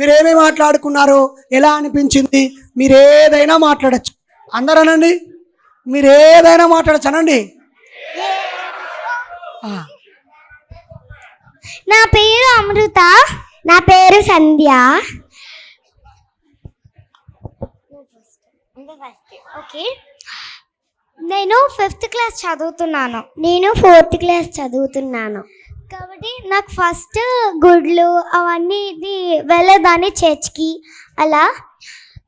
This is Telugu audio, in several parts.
మీరు ఏమేమి మాట్లాడుకున్నారు ఎలా అనిపించింది? మీరు ఏదైనా మాట్లాడచ్చు. అందరూ అనండి మీరు ఏదైనా మాట్లాడచ్చు అనండి నా పేరు అమృత. నా పేరు సంధ్య. ఓకే. నేను ఫిఫ్త్ క్లాస్ చదువుతున్నాను. నేను ఫోర్త్ క్లాస్ చదువుతున్నాను. కాబట్టి నాకు ఫస్ట్ గుడ్లు అవన్నీ ఇది వెళ్ళదాన్ని చర్చ్కి అలా.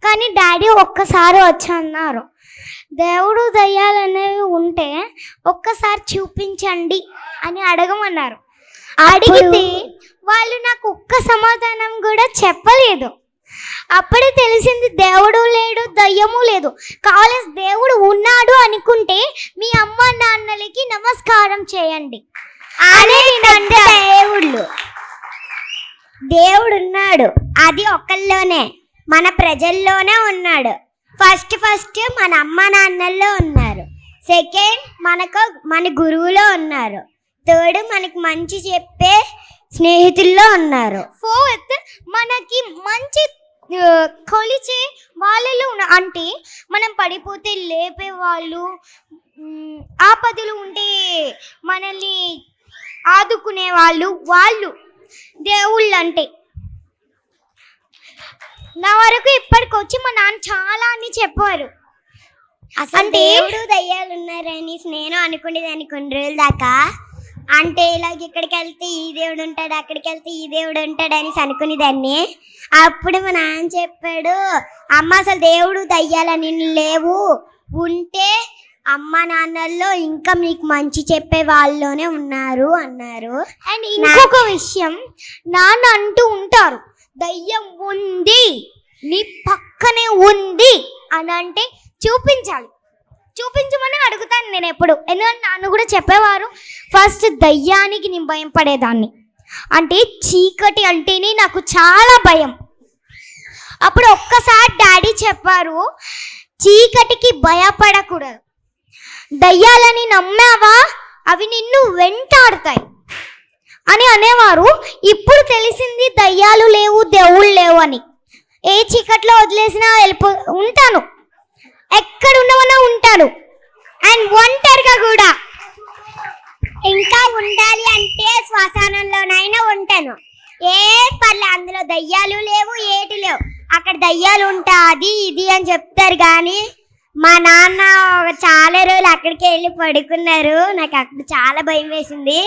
కానీ డాడీ ఒక్కసారి వచ్చి అన్నారు దేవుడు దయ్యాలనేవి ఉంటే ఒక్కసారి చూపించండి అని అడగమన్నారు. అడిగితే వాళ్ళు నాకు ఒక్క సమాధానం కూడా చెప్పలేదు. అప్పుడే తెలిసింది దేవుడు లేడు దయ్యము లేదు. కాలేజ్ దేవుడు ఉన్నాడు అనుకుంటే మీ అమ్మ నాన్నలకి నమస్కారం చేయండి. అనేది దేవుళ్ళు. దేవుడు ఉన్నాడు అది ఒకళ్ళలోనే మన ప్రజల్లోనే ఉన్నాడు. ఫస్ట్ ఫస్ట్ మన అమ్మ నాన్నల్లో ఉన్నారు. సెకండ్ మనకు మన గురువులో ఉన్నారు. థర్డ్ మనకి మంచి చెప్పే స్నేహితుల్లో ఉన్నారు. ఫోర్త్ మనకి మంచి కొలిచే వాళ్ళలో ఉన్న అంటే మనం పడిపోతే లేపే వాళ్ళు ఆపదలు ఉంటే మనల్ని ఆదుకునే వాళ్ళు వాళ్ళు దేవుళ్ళు అంటే నా వరకు ఇప్పటికొచ్చి మా నాన్న చాలా అని చెప్పారు. అంటే దేవుడు దయ్యాలు ఉన్నారని నేను అనుకునేదాన్ని కొన్ని రోజుల దాకా. అంటే ఇలాగ ఇక్కడికి వెళ్తే ఈ దేవుడు ఉంటాడు అక్కడికి వెళ్తే ఈ దేవుడు ఉంటాడు అనేసి అనుకునేదాన్ని. అప్పుడు మా నాన్న చెప్పాడు అమ్మ అసలు దేవుడు దయ్యాలని లేవు. ఉంటే అమ్మ నాన్నల్లో ఇంకా మీకు మంచి చెప్పే వాళ్ళలోనే ఉన్నారు అన్నారు. అండ్ ఇంకొక విషయం నాన్న అంటూ ఉంటారు దయ్యం ఉంది నీ పక్కనే ఉంది అని అంటే చూపించాలి. చూపించమని అడుగుతాను నేను ఎప్పుడు. ఎందుకంటే నాన్న కూడా చెప్పేవారు ఫస్ట్ దయ్యానికి నేను భయం పడేదాన్ని. అంటే చీకటి అంటేనే నాకు చాలా భయం. అప్పుడు ఒక్కసారి డాడీ చెప్పారు చీకటికి భయపడకూడదు. దయ్యాలని నమ్మావా? అవి నిన్ను వెంటాడతాయి. అని అనేవారు ఇప్పుడు తెలిసింది దయ్యాలు లేవు దేవుళ్ళు లేవు అని. ఏ చీకట్లో వదిలేసినా వెళ్ళిపో ఉంటాను. ఎక్కడ ఉండమన్నా ఉంటాను. అండ్ ఒంటరిగా కూడా. ఇంకా ఉండాలి అంటే శ్మశానంలోనైనా ఉంటాను. ఏ పర్లే అందులో దయ్యాలు లేవు ఏటి లేవు. అక్కడ దయ్యాలు ఉంటా అది ఇది అని చెప్తారు కానీ మా నాన్న చాలా రోజులు అక్కడికి వెళ్ళి పడుకున్నారు. నాకు అక్కడ చాలా భయం వేసింది.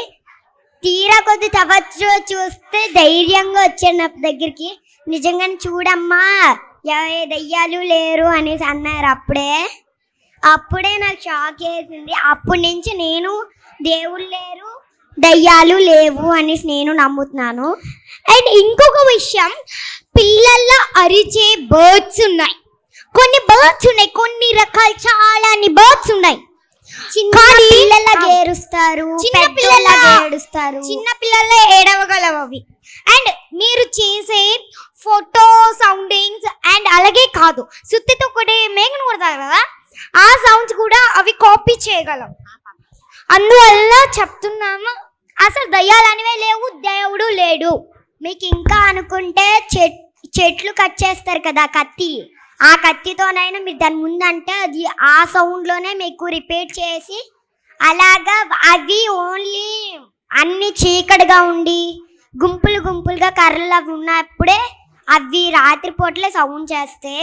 తీరా కొద్ది తవ్వచ్చు చూస్తే ధైర్యంగా వచ్చాను నా దగ్గరికి. నిజంగానే చూడమ్మా ఏ దయ్యాలు లేరు అనేసి అన్నారు అప్పుడే. అప్పుడే నాకు షాక్ వేసింది. అప్పటి నుంచి నేను దేవుళ్ళు లేరు దయ్యాలు లేవు అనేసి నేను నమ్ముతున్నాను. అండ్ ఇంకొక విషయం పిల్లల్లో అరిచే బర్డ్స్ ఉన్నాయి. కొన్ని బర్డ్స్ ఉన్నాయి. కొన్ని రకాలు చాలా బర్డ్స్ ఉన్నాయి. చిన్న పిల్లల ఏడుస్తారు చిన్న పిల్లల ఏడుస్తారు చిన్న పిల్లలే ఏడవగలవు అవి. అండ్ మీరు చేసే ఫోటో సౌండింగ్స్ అండ్ అలాగే కాదు సుత్తితో ఒకటి మేఘను కొడతారు కదా? ఆ సౌండ్స్ కూడా అవి కాపీ చేయగలవు అందువల్ల చెప్తున్నాము అసలు దయ్యాలనివే లేవు దేవుడు లేడు. మీకు ఇంకా అనుకుంటే చెట్ చెట్లు కట్ చేస్తారు కదా కత్తి. ఆ కత్తితోనైనా మీరు దాని ముందంటే అది ఆ సౌండ్లోనే మీకు రిపీట్ చేసి అలాగా అవి ఓన్లీ అన్ని చీకటిగా ఉండి గుంపులు గుంపులుగా కర్రలు అవి ఉన్నప్పుడే అవి రాత్రిపూట్లే సౌండ్ చేస్తే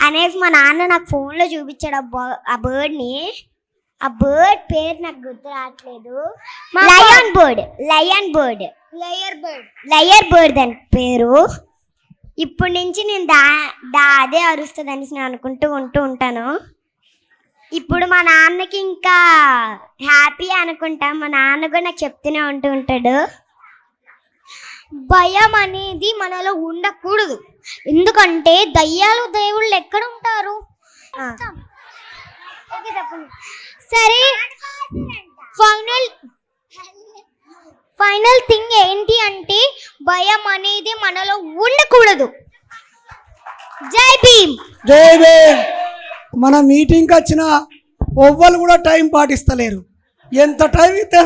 అనేసి మా నాన్న నాకు ఫోన్లో చూపించాడు ఆ బ- ఆ బర్డ్ని ఆ బర్డ్ పేరు నాకు గుర్తు రావట్లేదు. Lion bird lion bird liar bird liar bird దాని పేరు. ఇప్పటి నుంచి నేను దా దా అదే అరుస్తుంది అనేసి నేను అనుకుంటూ ఉంటూ ఉంటాను. ఇప్పుడు మా నాన్నకి ఇంకా హ్యాపీ అనుకుంటా. మా నాన్న కూడా నాకు చెప్తూనే ఉంటూ ఉంటాడు. భయం అనేది మనలో ఉండకూడదు. ఎందుకంటే దయ్యాలు దేవుళ్ళు ఎక్కడ ఉంటారు. సరే ఫైనల్. ఫైనల్ థింగ్ ఏంటి అంటే భయం అనేది మనలో ఉండకూడదు. జై భీమ్. జై భీమ్. మన మీటింగ్కి వచ్చిన ఒవ్వరు కూడా టైం పాటిస్తలేరు. ఎంత టైం ఇస్తే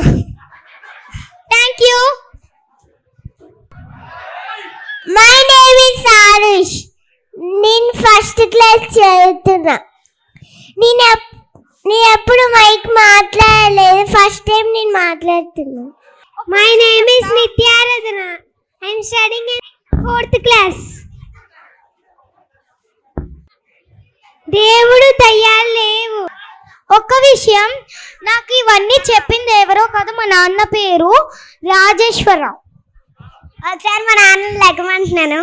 thank you my name is Aarush నేను ఫస్ట్ క్లాస్ చదువుతున్నా. నేను నేను ఎప్పుడు మైక్ మాట్లాడలేదు. ఫస్ట్ టైం నేను మాట్లాడుతున్నా. My Nitya Radhana. I am studying in fourth class దేవుడు దయ్యాలు లేవు. ఒక్క విషయం నాకు ఇవన్నీ చెప్పింది ఎవరో కాదు మా నాన్న పేరు రాజేశ్వరరావు. ఒకసారి మా నాన్న లెక్కమంటున్నాను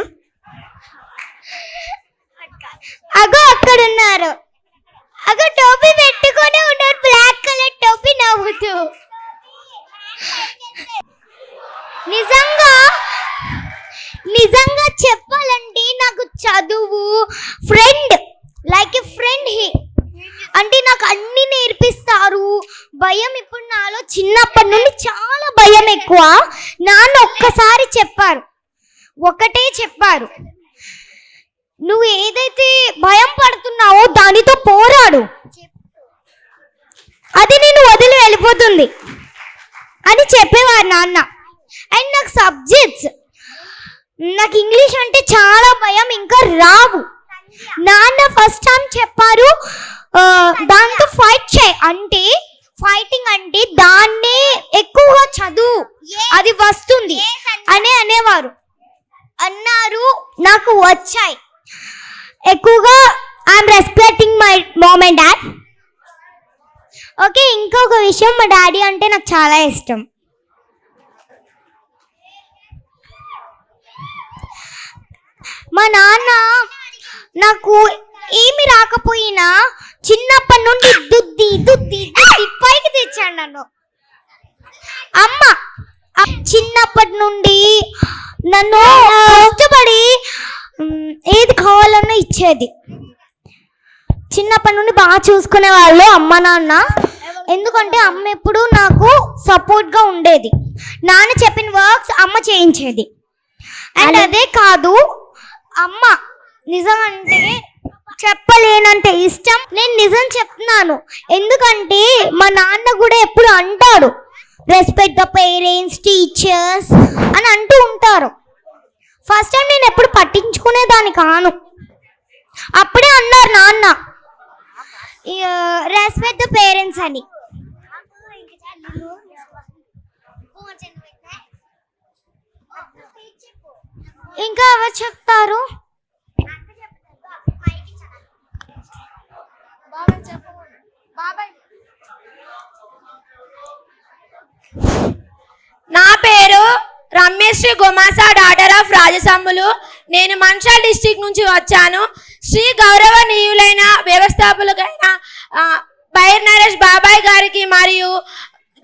అగో అక్కడ ఉన్నారు అగో టోపీ పెట్టుకొని ఉన్నారు. బ్లాక్ కలర్ టోపీ నవ్వుతూ. నిజంగా నిజంగా చెప్పాలంటే నాకు చదువు friend like a friend he. అంటే నాకు అన్ని నేర్పిస్తారు. భయం ఇప్పుడు నాలో చిన్నప్పటి నుండి చాలా భయం ఎక్కువ. నాన్న ఒక్కసారి చెప్పారు. ఒకటే చెప్పారు. నువ్వు ఏదైతే భయం పడుతున్నావో దానితో పోరాడు. అది నేను వదిలి వెళ్ళిపోతుంది. అని చెప్పేవారు నాన్న. అండ్ నాకు సబ్జెక్ట్స్ నాకు ఇంగ్లీష్ అంటే చాలా భయం ఇంకా రావు. నాన్న ఫస్ట్ టైం చెప్పారు దాంతో ఫైట్ చేయి. అంటే ఫైటింగ్ అంటే దాన్నే ఎక్కువగా చదువు. అది వస్తుంది. అనే అనేవారు. అన్నారు నాకు వచ్చాయి. ఎక్కువగా I'm respecting my mom and dad okay ఇంకొక విషయం మా డాడీ అంటే నాకు చాలా ఇష్టం. మా నాన్న నాకు ఏమి రాకపోయినా చిన్నప్పటి నుండి దుద్ది దుద్ది దుద్ది పైకి తెచ్చాడు నన్ను. అమ్మ చిన్నప్పటి నుండి నన్ను కష్టపడి ఏది కావాలన్నా ఇచ్చేది. చిన్నప్పటి నుండి బాగా చూసుకునే వాళ్ళు అమ్మ నాన్న. ఎందుకంటే అమ్మ ఎప్పుడు నాకు సపోర్ట్గా ఉండేది. నాన్న చెప్పిన వర్క్స్ అమ్మ చేయించేది. అండ్ అదే కాదు అమ్మ నిజం అంటే చెప్పలేనంత ఇష్టం. నేను నిజం చెప్తున్నాను. ఎందుకంటే మా నాన్న కూడా ఎప్పుడు అంటాడు రెస్పెక్ట్ ద పేరెంట్స్ టీచర్స్ అని అంటూ ఉంటారు. ఫస్ట్ టైం నేను ఎప్పుడు పట్టించుకునేదాన్ని కాను. అప్పుడే అన్నారు నాన్న రెస్పెక్ట్ ద పేరెంట్స్ అని. ఇంకా ఎవరు చెప్తారు? నా పేరు రమేష్ గుమాసా డాటర్ ఆఫ్ రాజసమ్ములు. నేను మంచాల్ డిస్టిక్ నుంచి వచ్చాను. శ్రీ గౌరవనీయులైన వ్యవస్థాపకులైన బైర్ నరేష్ బాబాయ్ గారికి మరియు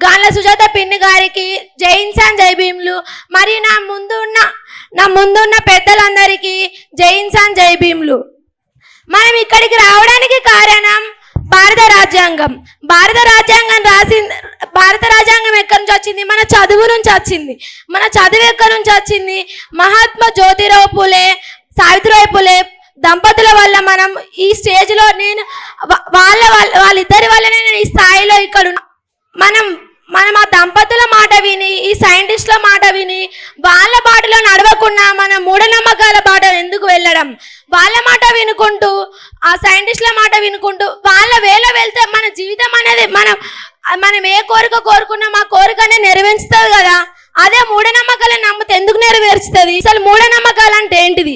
గాన్ల సుజాత పిన్ని గారికి జై ఇన్సాన్ జై భీమ్లు. మరియు నా ముందున్న నా ముందున్న పెద్దలందరికీ జై ఇన్సాన్ జై భీమ్లు. మనం ఇక్కడికి రావడానికి కారణం భారత రాజ్యాంగం. భారత రాజ్యాంగం రాసింది భారత రాజ్యాంగం ఎక్కడి నుంచి వచ్చింది? మన చదువు నుంచి వచ్చింది. మన చదువు ఎక్కడి నుంచి వచ్చింది? మహాత్మా జ్యోతిరావు పులే సావిత్రిబాయి పులే దంపతుల వల్ల మనం ఈ స్టేజ్లో నేను వాళ్ళ వాళ్ళ వాళ్ళిద్దరి వల్లనే నేను ఈ స్థాయిలో ఇక్కడ మనం మనం ఆ దంపతుల మాట విని ఈ సైంటిస్టుల మాట విని వాళ్ళ బాటలో నడవకుండా మన మూఢనమ్మకాల బాట ఎందుకు వెళ్ళడం? వాళ్ళ మాట వినుకుంటూ ఆ సైంటిస్టుల మాట వినుకుంటూ వాళ్ళ వేళ వెళ్తే మన జీవితం అనేది మనం మనం ఏ కోరిక కోరుకున్నాం ఆ కోరికనే నెరవేర్చుతుంది కదా. అదే మూఢనమ్మకాలను నమ్మితే ఎందుకు నెరవేర్చుతుంది? అసలు మూఢనమ్మకాలు అంటే ఏంటిది?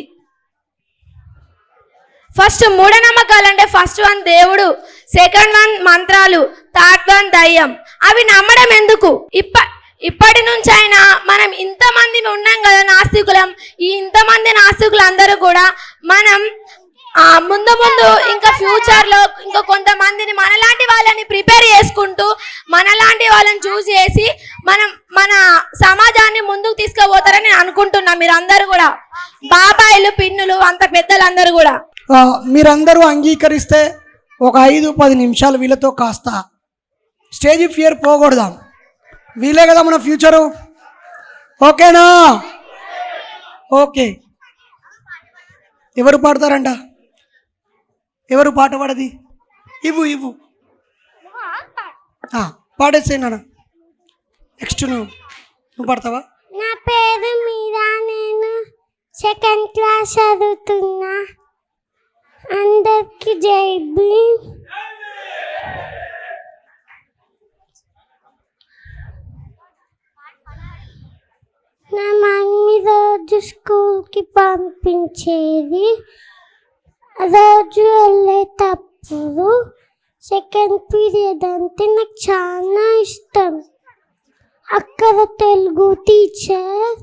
ఫస్ట్ మూఢనమ్మకాలు అంటే ఫస్ట్ వన్ దేవుడు సెకండ్ వన్ మంత్రాలు థర్డ్ వన్ దయ్యం. అవి నమ్మడం ఎందుకు? ఇప్ప ఇప్పటి నుంచి అయినా మనం ఇంతమందిని ఉన్నాం కదా నాస్తికులం. ఈ ఇంతమంది నాస్తికులు అందరూ కూడా మనం ముందు ముందు ఇంకా ఫ్యూచర్లో ఇంకా కొంతమందిని మనలాంటి వాళ్ళని ప్రిపేర్ చేసుకుంటూ మనలాంటి వాళ్ళని చూస్ చేసి మనం మన సమాజాన్ని ముందుకు తీసుకుపోతారని నేను అనుకుంటున్నా మీరందరూ కూడా. బాబాయిలు పిన్నులు అంత పెద్దలందరూ కూడా. మీరందరూ అంగీకరిస్తే ఒక ఐదు పది నిమిషాలు వీళ్ళతో కాస్త స్టేజ్ ఫియర్ పోకూడదాం వీలే కదా మన ఫ్యూచరు. ఓకేనా? ఓకే. ఎవరు పాడతారంట? ఎవరు పాట పాడది? ఇవ్వు ఇవ్వు. పాడేసే నాన్న. నెక్స్ట్ నువ్వు. నువ్వు పాడతావా? నా పేరు మీరా నేను. సెకండ్ క్లాస్ చదువుతున్నా. అందరికీ జై భీమ్ నా మమ్మీ రోజు స్కూల్కి పంపించేది రోజు వెళ్ళేటప్పుడు సెకండ్ పీరియడ్ అంటే నాకు చాలా ఇష్టం. అక్కడ తెలుగు టీచర్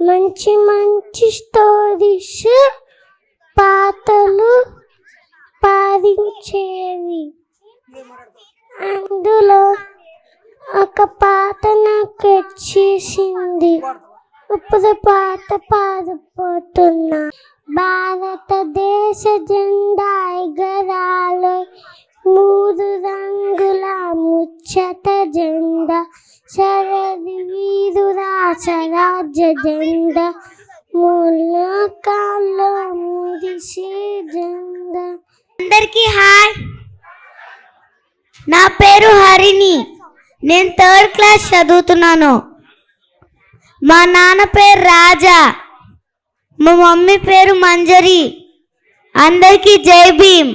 మంచి మంచి స్టోరీస్ పాటలు పాడించేది. అందులో ఒక పాట నాకు వచ్చేసింది. ఉప్పుడు పాట పాడిపోతున్నా భారతదేశ జెండా ఎగరాలో మూడు రంగుల ముచ్చట జెండా. శరది వీరురా స్వరాజ్య జెండా. ములకాల్లో మురిసే జెండా. అందరికీ హాయ్. నా పేరు హరిణి. నేను థర్డ్ క్లాస్ చదువుతున్నాను. మా నాన్న పేరు రాజా. మా మమ్మీ పేరు మంజరి. అందరికీ జై భీమ్.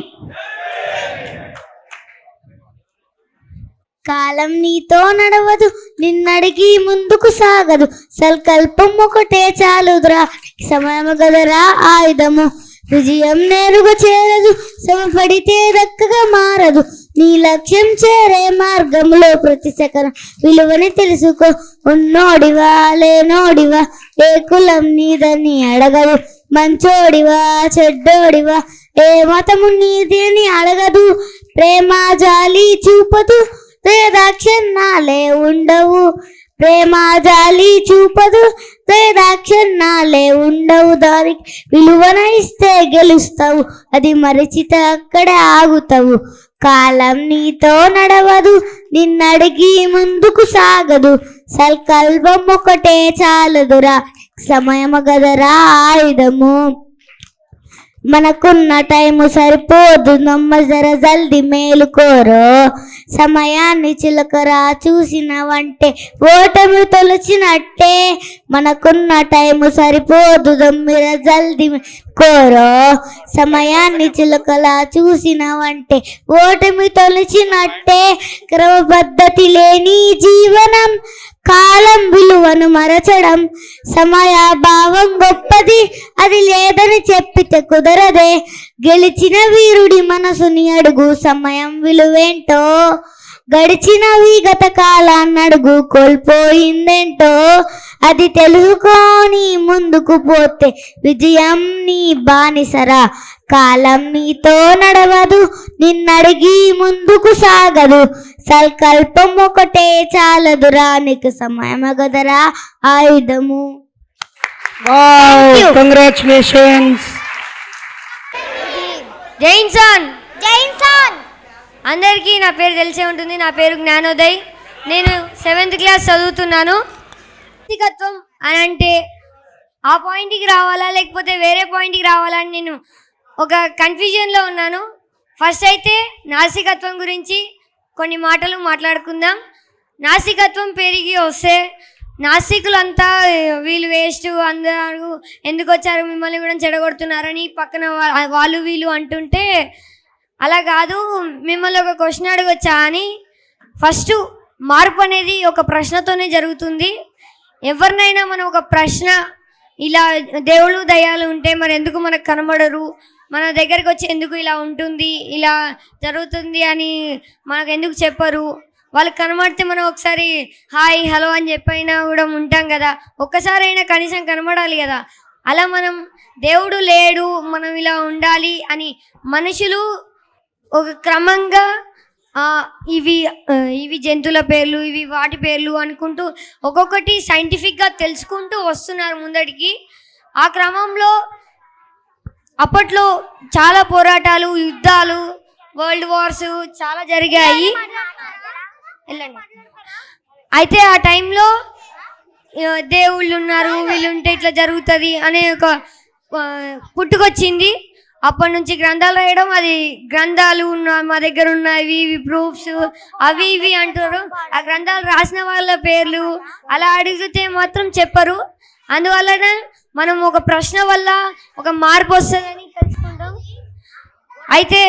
కాలం నీతో నడవదు నిన్నడిగి ముందుకు సాగదు. సల్కల్పం ఒకటే చాలుదురా సమయము గదరా ఆయుధము. విజయం నేరుగా చేరదు శ్రమపడితే దక్కగా మారదు. నీ లక్ష్యం చేరే మార్గంలో ప్రతి సెకను విలువని తెలుసుకో. ఉన్నోడివా లేనోడివా ఏ కులం నీదని అడగదు. మంచోడివా చెడ్డోడివా ఏ మతము నీది అని అడగదు. ప్రేమ జాలి చూపదు వేదాక్షన్నాలే ఉండవు. ప్రేమ జాలి చూపదు వేదాక్షన్నాలే ఉండవు. దానికి విలువన ఇస్తే గెలుస్తావు అది మరిచితే అక్కడే ఆగుతావు. కాలం నీతో నడవదు నిన్నడిగి ముందుకు సాగదు. సల్కల్పం ఒకటే చాలదురా సమయము గదరా ఆయుధము. మనకున్న టైము సరిపోదు నమ్మ జర జల్ది మేలుకోరు సమయాన్ని చిలకరా చూసినవంటే ఓటమి తొలచినట్టే. మనకున్న టైము సరిపోదు దమ్మిర జల్ది కోరో సమయాన్ని చిలుకల చూసినవంటే ఓటమి తొలిచినట్టే క్రమ పద్ధతి లేని జీవనం కాలం విలువను మరచడం సమయ భావం గొప్పది అది లేదని చెప్పితే కుదరదే. గెలిచిన వీరుడి మనసుని అడుగు సమయం విలువేంటో గడిచినవి గత కాలాన్ని అడుగు కోల్పోయిందేంటో అది తెలుసుకొని ముందుకు పోతే విజయం నీ బానిసరా. కాలం నీతో నడవదు నిన్నడిగి ముందుకు సాగదు. సంకల్పం ఒకటే చాలదురా నీకు సమయం గదరా ఆయుధము you. కంగ్రాచులేషన్స్ జైన్సన్ జైన్సన్ అందరికీ నా పేరు తెలిసే ఉంటుంది. నా పేరు జ్ఞానోదయ్. నేను సెవెంత్ క్లాస్ చదువుతున్నాను. వ్యక్తిగత్వం అని అంటే ఆ పాయింట్కి రావాలా లేకపోతే వేరే పాయింట్కి రావాలా అని నేను ఒక కన్ఫ్యూజన్లో ఉన్నాను. ఫస్ట్ అయితే నాసికత్వం గురించి కొన్ని మాటలు మాట్లాడుకుందాం. నాసికత్వం పెరిగి వస్తే నాసికులంతా వీళ్ళు వేస్ట్ అందరూ ఎందుకు వచ్చారు? మిమ్మల్ని కూడా చెడగొడుతున్నారని పక్కన వాళ్ళు వీళ్ళు అంటుంటే అలా కాదు మిమ్మల్ని ఒక క్వశ్చన్ అడగొచ్చా అని ఫస్ట్ మార్పు అనేది ఒక ప్రశ్నతోనే జరుగుతుంది. ఎవరినైనా మనం ఒక ప్రశ్న ఇలా దేవుళ్ళు దయాలు ఉంటే మరి ఎందుకు మనకు కనబడరు? మన దగ్గరికి వచ్చి ఎందుకు ఇలా ఉంటుంది ఇలా జరుగుతుంది అని మనకు ఎందుకు చెప్పరు? వాళ్ళకి కనబడితే మనం ఒకసారి హాయ్ హలో అని చెప్పైనా కూడా ఉంటాం కదా. ఒక్కసారైనా కనీసం కనబడాలి కదా. అలా మనం దేవుడు లేడు మనం ఇలా ఉండాలి అని మనుషులు ఒక క్రమంగా ఇవి ఇవి జంతువుల పేర్లు ఇవి వాటి పేర్లు అనుకుంటూ ఒక్కొక్కటి సైంటిఫిక్గా తెలుసుకుంటూ వస్తున్నారు ముందడికి. ఆ క్రమంలో అప్పట్లో చాలా పోరాటాలు యుద్ధాలు వరల్డ్ వార్స్ చాలా జరిగాయి. వెళ్ళండి అయితే ఆ టైంలో దేవుళ్ళు ఉన్నారు వీళ్ళు ఉంటే ఇట్లా జరుగుతుంది అనే ఒక పుట్టుకొచ్చింది. అప్పటి నుంచి గ్రంథాలు రాయడం అది గ్రంథాలు ఉన్న మా దగ్గర ఉన్నవి ఇవి ప్రూఫ్స్ అవి ఇవి అంటారు. ఆ గ్రంథాలు రాసిన వాళ్ళ పేర్లు అలా అడిగితే మాత్రం చెప్పరు. అందువలన మనం ఒక ప్రశ్న వల్ల ఒక మార్పు వస్తుందని తెలుసుకుంటాం. అయితే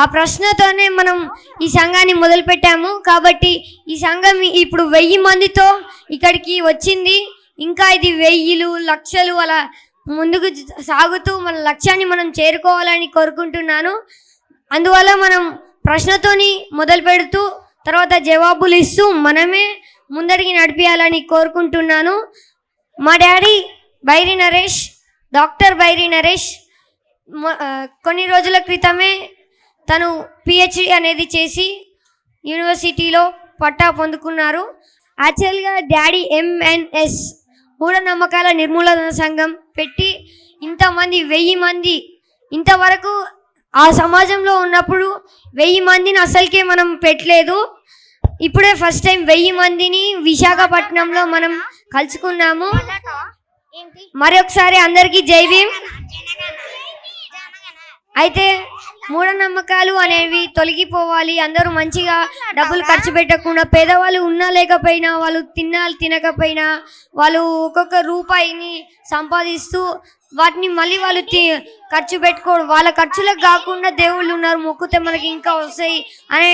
ఆ ప్రశ్నతోనే మనం ఈ సంఘాన్ని మొదలుపెట్టాము కాబట్టి ఈ సంఘం ఇప్పుడు వెయ్యి మందితో ఇక్కడికి వచ్చింది. ఇంకా ఇది వెయ్యిలు లక్షలు అలా ముందుకు సాగుతూ మన లక్ష్యాన్ని మనం చేరుకోవాలని కోరుకుంటున్నాను. అందువల్ల మనం ప్రశ్నతోని మొదలు పెడుతూ తర్వాత జవాబులు ఇస్తూ మనమే ముందడికి నడిపించాలని కోరుకుంటున్నాను. మా డాడీ బైరి నరేష్ డాక్టర్ బైరి నరేష్ కొన్ని రోజుల క్రితమే తను పిహెచ్డి అనేది చేసి యూనివర్సిటీలో పట్టా పొందుకున్నారు. యాక్చువల్గా డాడీ ఎంఎన్ఎస్ మూఢనమ్మకాల నిర్మూలన సంఘం పెట్టి ఇంతమంది వెయ్యి మంది ఇంతవరకు ఆ సమాజంలో ఉన్నప్పుడు వెయ్యి మందిని అసలుకే మనం పెట్టలేదు. ఇప్పుడే ఫస్ట్ టైం వెయ్యి మందిని విశాఖపట్నంలో మనం కలుసుకున్నాము. మరొకసారి అందరికీ జై భీమ్. అయితే మూఢనమ్మకాలు అనేవి తొలగిపోవాలి. అందరూ మంచిగా డబ్బులు ఖర్చు పెట్టకుండా పేదవాళ్ళు ఉన్నా లేకపోయినా వాళ్ళు తిన్నా తినకపోయినా వాళ్ళు ఒక్కొక్క రూపాయిని సంపాదిస్తూ వాటిని మళ్ళీ వాళ్ళు ఖర్చు పెట్టుకోవడం వాళ్ళ ఖర్చులకు కాకుండా దేవుళ్ళు ఉన్నారు. మొక్కుతే మనకి ఇంకా వస్తాయి అనే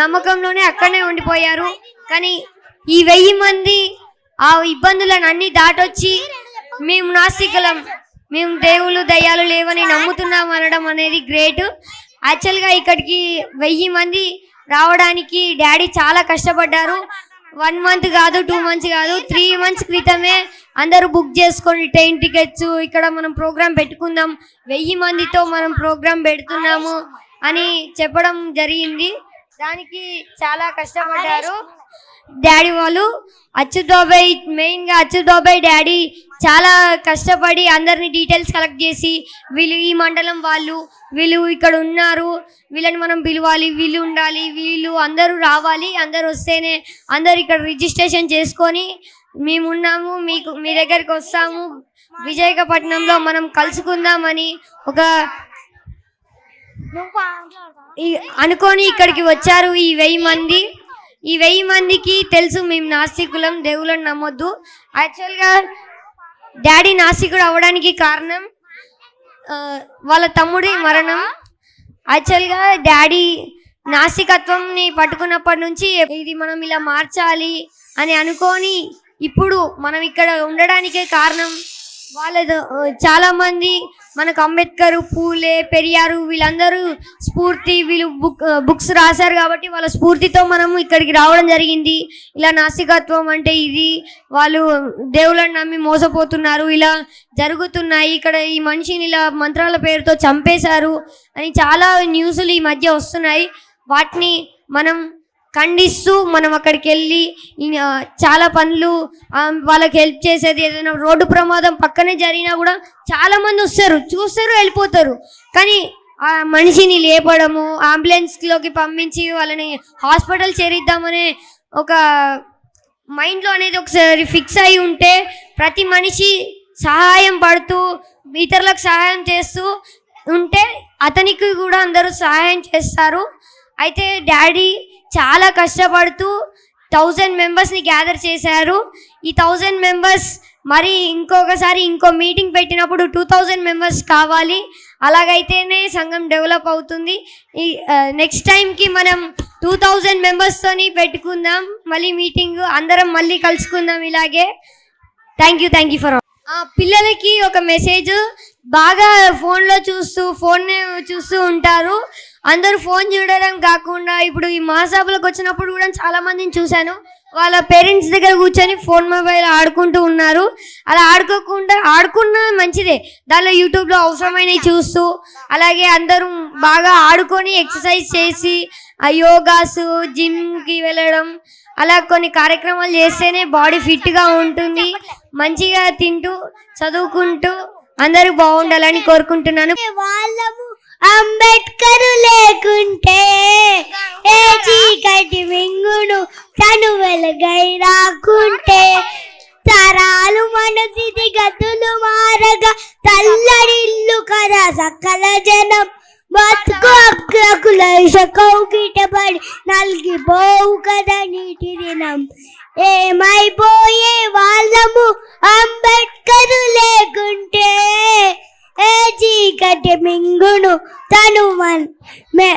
నమ్మకంలోనే అక్కడనే ఉండిపోయారు. కానీ ఈ వెయ్యి మంది ఆ ఇబ్బందులను అన్ని దాటొచ్చి మేము నాస్తికలం. మేము దేవుళ్ళు దయ్యాలు లేవని నమ్ముతున్నాం అనడం అనేది గ్రేట్ యాక్చువల్గా ఇక్కడికి వెయ్యి మంది రావడానికి డాడీ చాలా కష్టపడ్డారు. వన్ మంత్ కాదు టూ మంత్స్ కాదు త్రీ మంత్స్ క్రితమే అందరూ బుక్ చేసుకొని ట్రైన్ టికెట్స్ ఇక్కడ మనం ప్రోగ్రామ్ పెట్టుకుందాం. వెయ్యి మందితో మనం ప్రోగ్రామ్ పెడుతున్నాము అని చెప్పడం జరిగింది. దానికి చాలా కష్టపడ్డారు. డాడీ వాళ్ళు అచ్చుతోబై మెయిన్గా అచ్చుతోబై డాడీ చాలా కష్టపడి అందరిని డీటెయిల్స్ కలెక్ట్ చేసి వీళ్ళు ఈ మండలం వాళ్ళు వీళ్ళు ఇక్కడ ఉన్నారు వీళ్ళని మనం పిలవాలి వీళ్ళు ఉండాలి వీళ్ళు అందరూ రావాలి అందరూ వస్తేనే అందరు ఇక్కడ రిజిస్ట్రేషన్ చేసుకొని మేము ఉన్నాము మీకు మీ దగ్గరికి వస్తాము. విజయకపట్నంలో మనం కలుసుకుందామని ఒక అనుకొని ఇక్కడికి వచ్చారు ఈ వెయ్యి మంది. ఈ వెయ్యి మందికి తెలుసు మేము నాస్తికులం దేవుళ్ళని నమ్మొద్దు. యాక్చువల్గా డాడీ నాసికుడు అవ్వడానికి కారణం వాళ్ళ తమ్ముడి మరణం. యాక్చువల్గా డాడీ నాసికత్వంని పట్టుకున్నప్పటి నుంచి ఇది మనం ఇలా మార్చాలి అని అనుకొని ఇప్పుడు మనం ఇక్కడ ఉండడానికే కారణం. వాళ్ళ చాలామంది మనకు అంబేద్కర్ పూలే పెరియారు వీళ్ళందరూ స్ఫూర్తి వీళ్ళు బుక్ బుక్స్ రాశారు కాబట్టి వాళ్ళ స్ఫూర్తితో మనము ఇక్కడికి రావడం జరిగింది. ఇలా నాసికత్వం అంటే ఇది. వాళ్ళు దేవుళ్ళని నమ్మి మోసపోతున్నారు. ఇలా జరుగుతున్నాయి. ఇక్కడ ఈ మనిషిని ఇలా మంత్రాల పేరుతో చంపేశారు అని చాలా న్యూస్లు ఈ మధ్య వస్తున్నాయి. వాటిని మనం ఖండిస్తూ మనం అక్కడికి వెళ్ళి చాలా పనులు వాళ్ళకి హెల్ప్ చేసేది ఏదైనా రోడ్డు ప్రమాదం పక్కనే జరిగినా కూడా చాలామంది వస్తారు చూస్తారు వెళ్ళిపోతారు. కానీ ఆ మనిషిని లేపడము అంబులెన్స్లోకి పంపించి వాళ్ళని హాస్పిటల్ చేరిద్దామనే ఒక మైండ్లో అనేది ఒకసారి ఫిక్స్ అయి ఉంటే ప్రతి మనిషి సహాయం పడుతూ ఇతరులకు సహాయం చేస్తూ ఉంటే అతనికి కూడా అందరూ సహాయం చేస్తారు. అయితే డాడీ చాలా కష్టపడుతూ థౌజండ్ మెంబర్స్ని గ్యాదర్ చేశారు. ఈ థౌజండ్ మెంబర్స్ మరి ఇంకొకసారి ఇంకో మీటింగ్ పెట్టినప్పుడు టూ థౌజండ్ మెంబర్స్ కావాలి. అలాగైతేనే సంఘం డెవలప్ అవుతుంది. ఈ నెక్స్ట్ టైంకి మనం టూ థౌజండ్ మెంబర్స్తోని పెట్టుకుందాం. మళ్ళీ మీటింగ్ అందరం మళ్ళీ కలుసుకుందాం ఇలాగే. Thank you thank you for పిల్లలకి ఒక మెసేజ్. బాగా ఫోన్లో చూస్తూ ఫోన్ చూస్తూ ఉంటారు. అందరూ ఫోన్ చూడడం కాకుండా ఇప్పుడు ఈ మహాసభలకు వచ్చినప్పుడు కూడా చాలా మందిని చూశాను. వాళ్ళ పేరెంట్స్ దగ్గర కూర్చొని ఫోన్ మొబైల్ ఆడుకుంటూ ఉన్నారు. అలా ఆడుకోకుండా ఆడుకున్న మంచిదే. దానిలో యూట్యూబ్లో అవసరమైనవి చూస్తూ అలాగే అందరూ బాగా ఆడుకొని ఎక్సర్సైజ్ చేసి ఆ యోగాస్ జిమ్కి వెళ్ళడం అలా కొన్ని కార్యక్రమాలు చేస్తేనే బాడీ ఫిట్గా ఉంటుంది. మంచిగా తింటూ చదువుకుంటూ అందరూ బాగుండాలని కోరుకుంటున్నాను. వాళ్ళము అంబేద్కర్ లేకుంటే ఏ చీకటి మింగును తను వెలుగై రాకుంటే తరాలు మనసిది గతులు మారగా తల్లడిల్లు కదా సకల జనం. బతుకు అక్కుల కౌకిటపడి నలిగిపోవు కదా నీటి దినం. ఏమైపోయే వాళ్ళము అంబేద్కర్ లేకుంటే? ఏ చీకటి మింగును తను మన్ మే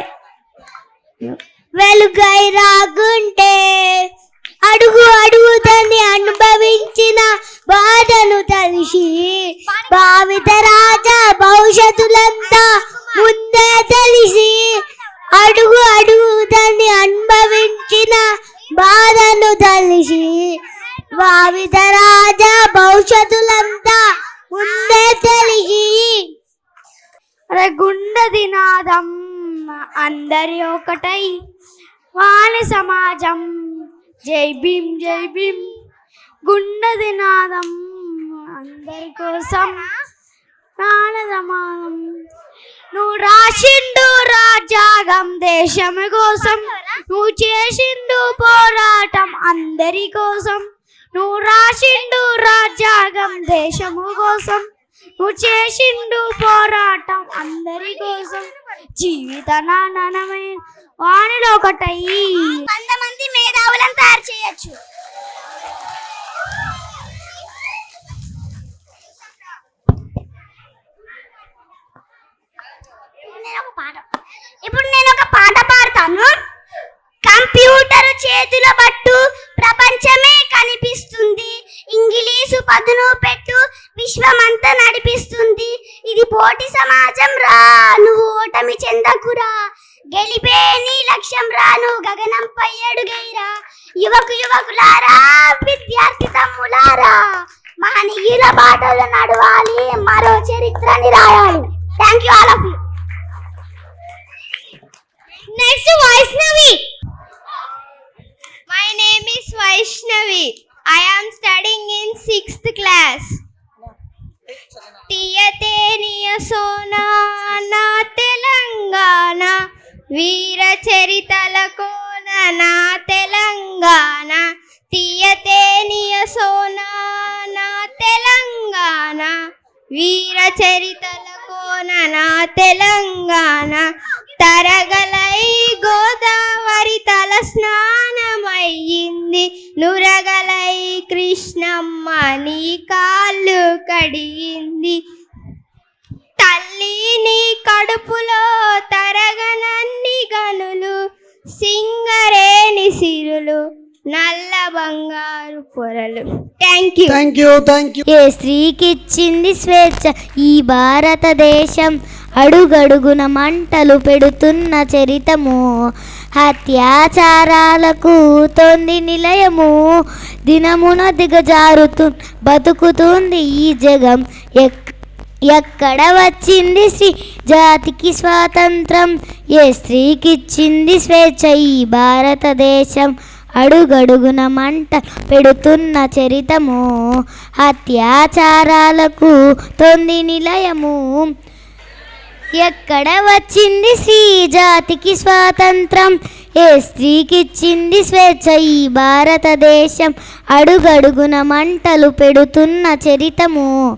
వెలుగై రాకుంటే అడుగు అడుగు అనుభవించిన బాధను తెలిసి భావిత రాజా భవిష్యత్తులంతా ముందే తెలిసి. అడుగు అడుగు అనుభవించిన బాధను తెలిసి. భావిత రాజా భవిష్యత్తులంతా ముందే తెలిసి అరే అందరి ఒకటై. వాణి సమాజం జై భీం జై భీం గుండె అందరి కోసం ప్రాణ సమానం నువ్వు రాసిండు రాజ్యాంగం దేశం కోసం నువ్వు చేసిండు పోరాటం అందరి కోసం. నువ్వు రాసిండు రాజ్యాంగం దేశము కోసం నువ్వు చేసిండు పోరాటం అందరి కోసం. జీవిత నానమైన వాణిలో ఒకటయ్యి వంద మంది మేధావులను తయారు చేయొచ్చు నేను ఒక పాట ఇప్పుడు నేను ఒక పాట పాడతాను కంప్యూటర్ చేతుల పట్టు ప్రపంచమే కనిపిస్తుంది ఇంగ్లీషు పదును పెట్టు విశ్వమంతా నడిపిస్తుంది ఇది పోటీ సమాజం రా నువ్వు ఓటమి చెందకురా గెలిపే నీ లక్ష్యం రా నువ్వు గగనంపై అడుగైరా యువకు యువకులారా విద్యార్థి తమ్ములారా మహనీయుల బాటలు నడవాలి మరో చరిత్రని రాయాలి thank you all of you next Vaishnavi My name is Vaishnavi. I am studying in sixth class. తీయతేనియ సోనా నా తెలంగాణ వీర చరితల కోన నా తెలంగాణ తీయతేనియ సోనా నా తెలంగాణ. వీర చరితల కోన నా తెలంగాణ. తరగలై గోదావరి తల స్నానమయ్యింది. నురగలై కృష్ణమ్మ నీ కాళ్ళు కడిగింది. తల్లి నీ కడుపులో తరగనన్ని గనులు సింగరేణి సిరులు నల్ల బంగారు పొరలు. Thank you thank you thank you ఏ స్త్రీకిచ్చింది స్వేచ్ఛ? ఈ భారతదేశం అడుగడుగున మంటలు పెడుతున్న చరితము. హత్యాచారాలకు తొంది నిలయము. దినమున దిగజారుతూ బతుకుతుంది ఈ జగం. ఎక్ ఎక్కడ వచ్చింది శ్రీ జాతికి స్వాతంత్రం. ఏ స్త్రీకిచ్చింది స్వేచ్ఛ ఈ భారతదేశం. అడుగడుగున మంట పెడుతున్న చరితము. అత్యాచారాలకు తొంది నిలయము. ఎక్కడ వచ్చింది స్త్రీ జాతికి స్వాతంత్రం? ఏ స్త్రీకిచ్చింది స్వేచ్ఛ ఈ భారతదేశం. అడుగడుగున మంటలు పెడుతున్న చరితము.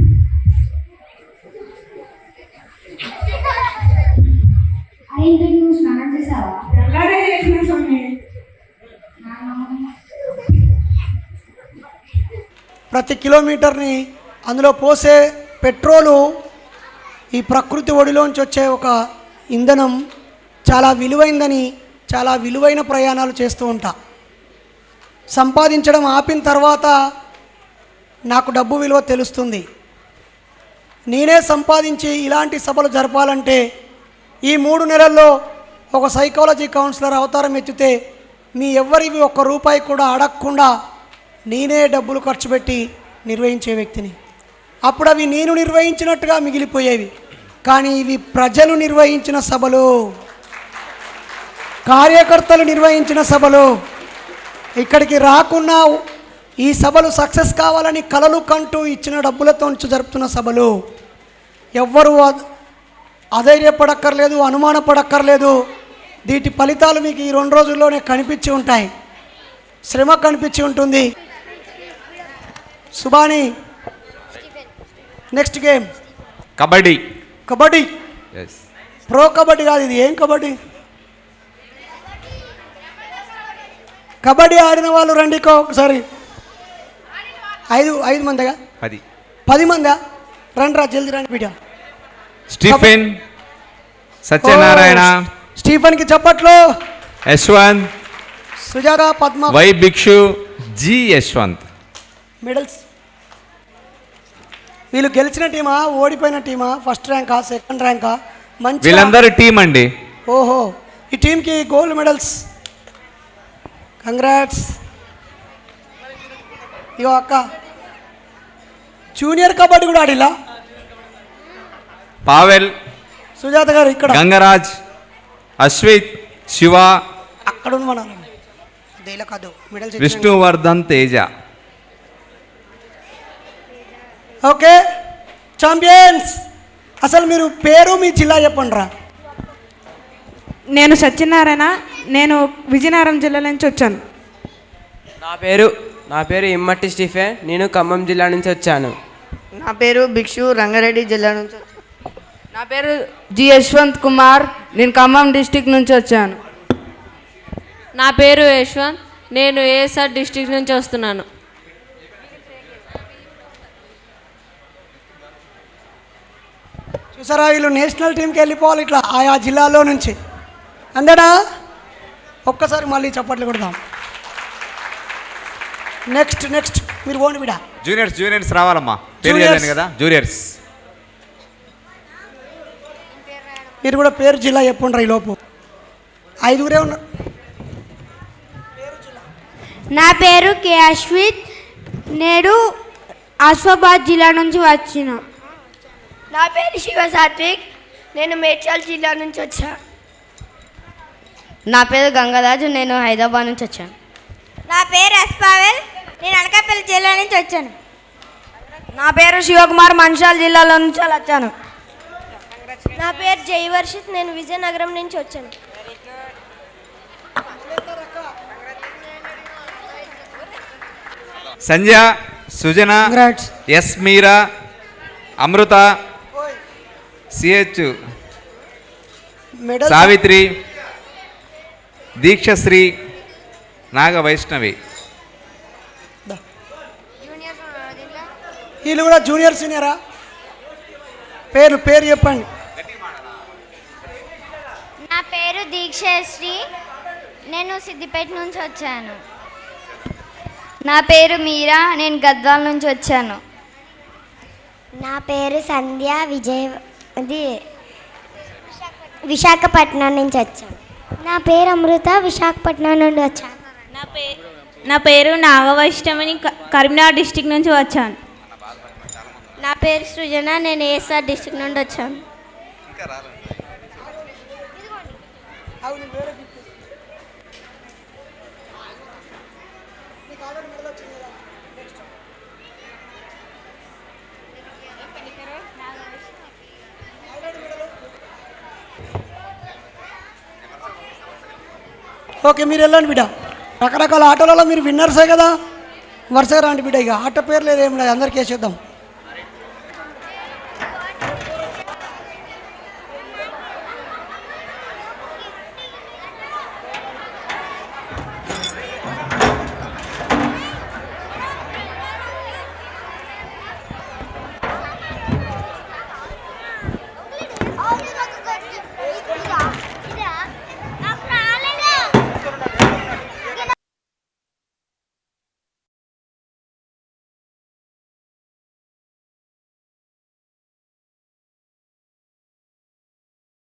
ప్రతి కిలోమీటర్ని అందులో పోసే పెట్రోలు ఈ ప్రకృతి ఒడిలోంచి వచ్చే ఒక ఇంధనం చాలా విలువైందని చాలా విలువైన ప్రయాణాలు చేస్తూ ఉంటా. సంపాదించడం ఆపిన తర్వాత నాకు డబ్బు విలువ తెలుస్తుంది. నేనే సంపాదించి ఇలాంటి సభలు జరపాలంటే ఈ మూడు నెలల్లో ఒక సైకాలజీ కౌన్సిలర్ అవతారం ఎత్తితే మీ ఎవ్వరివి ఒక్క రూపాయి కూడా అడగకుండా నేనే డబ్బులు ఖర్చు పెట్టి నిర్వహించే వ్యక్తిని. అప్పుడు అవి నేను నిర్వహించినట్టుగా మిగిలిపోయేవి. కానీ ఇవి ప్రజలు నిర్వహించిన సభలు. కార్యకర్తలు నిర్వహించిన సభలు. ఇక్కడికి రాకున్నా ఈ సభలు సక్సెస్ కావాలని కలలు కంటూ ఇచ్చిన డబ్బులతో జరుపుతున్న సభలు. ఎవ్వరూ అధైర్యపడక్కర్లేదు అనుమానపడక్కర్లేదు. వీటి ఫలితాలు మీకు ఈ రెండు రోజుల్లోనే కనిపించి ఉంటాయి. శ్రమ కనిపించి ఉంటుంది. Subhani next game kabaddi. Kabaddi? Pro kabaddi కాదు ఇది. ఏం కబడ్డీ? కబడ్డీ ఆడిన వాళ్ళు రండి ఒకసారి ఐదు ఐదు మందిగా? పది. పది మందా? రండి రా జల్దీ రండి బిడ్డ స్టీఫెన్ సత్యనారాయణ స్టీఫెన్కి చప్పట్లు. Yashwant Sujatha Padma. Y Bhikshu G Yashwant. Medals. వీళ్ళు గెలిచిన టీమా ఓడిపోయిన టీమా ఫస్ట్ ర్యాంకా సెకండ్ ర్యాంకా? మంచి వీళ్ళందరూ టీం అండి. ఓహో ఈ టీంకి గోల్డ్ మెడల్స్. కంగ్రాట్స్. ఇగో అక్క. జూనియర్ కబడ్డీ కూడా ఆడిలా? పావెల్ సుజాత గారు ఇక్కడ. గంగరాజ్ అశ్విత్ శివ అక్కడ కాదు విష్ణువర్ధన్ తేజ. ఓకే ఛాంపియన్స్ అసలు మీరు పేరు మీ జిల్లా చెప్పండి రా నేను సత్యనారాయణ నేను విజయనగరం జిల్లా నుంచి వచ్చాను. నా పేరు నా పేరు ఇమ్మట్టి స్టీఫెన్ నేను ఖమ్మం జిల్లా నుంచి వచ్చాను. నా పేరు భిక్షు రంగారెడ్డి జిల్లా నుంచి వచ్చాను. నా పేరు జి యశ్వంత్ కుమార్. నేను ఖమ్మం డిస్టిక్ నుంచి వచ్చాను. నా పేరు యశ్వంత్. నేను ఏఎస్ఆర్ డిస్ట్రిక్ట్ నుంచి వస్తున్నాను. చూసారా వీళ్ళు నేషనల్ టీంకి వెళ్ళిపోవాలి ఇట్లా ఆయా జిల్లాలో నుంచి. అందడా? ఒక్కసారి మళ్ళీ చప్పట్లు కొడదాం. నెక్స్ట్ నెక్స్ట్ మీరు ఓన్ విడా జూనియర్స్ జూనియర్స్ రావాలమ్మా. కదా? జూనియర్స్ మీరు కూడా పేరు జిల్లా చెప్పుండ్రు ఈ లోపు. ఐదుగురే ఉన్నారు నా పేరు కే అశ్విత్. నేను ఆస్ఫాబాద్ జిల్లా నుంచి వచ్చిన. నా పేరు శివ సాత్విక్. నేను మేడ్చల్ జిల్లా నుంచి వచ్చా. నా పేరు గంగరాజు. నేను హైదరాబాద్ నుంచి వచ్చాను నా పేరు ఎస్పావెల్ నేను అనకాపల్లి జిల్లా నుంచి వచ్చాను. నా పేరు శివకుమార్. మంచాల్ జిల్లాలో నుంచి వచ్చాను. నా పేరు జయవర్షిత్ నేను విజయనగరం నుంచి వచ్చాను. Sandhya Sujana S Meera Amrutha C H medal Savitri Deekshasri Naga Vaishnavi. వీళ్ళు కూడా జూనియర్ సీనియరా? పేరు పేరు చెప్పండి. పేరు దీక్షశ్రీ నేను సిద్దిపేట నుంచి వచ్చాను. నా పేరు మీరా నేను గద్వాల నుంచి వచ్చాను. నా పేరు సంధ్య విజయ్ ఇది విశాఖపట్నం నుంచి వచ్చాను. నా పేరు అమృత విశాఖపట్నం నుండి వచ్చాను. నా పేరు నా పేరు నాగవైష్ణవిని కరీంనగర్ డిస్టిక్ నుంచి వచ్చాను. నా పేరు సృజన నేను ఏఎస్ఆర్ డిస్ట్రిక్ట్ నుండి వచ్చాను. ఆవిడ వేరే గిఫ్ట్ నీకు ఆర్డర్ మొదలు వచ్చింది కదా ఓకే మీరు వెళ్ళండి బిడ్డ. రకరకాల ఆటలలో మీరు విన్నర్సే కదా. వరుసగా రండి బిడ్డ ఇక. ఆట పేరు లేదు ఏం లేదు. అందరికీ వేసేద్దాం.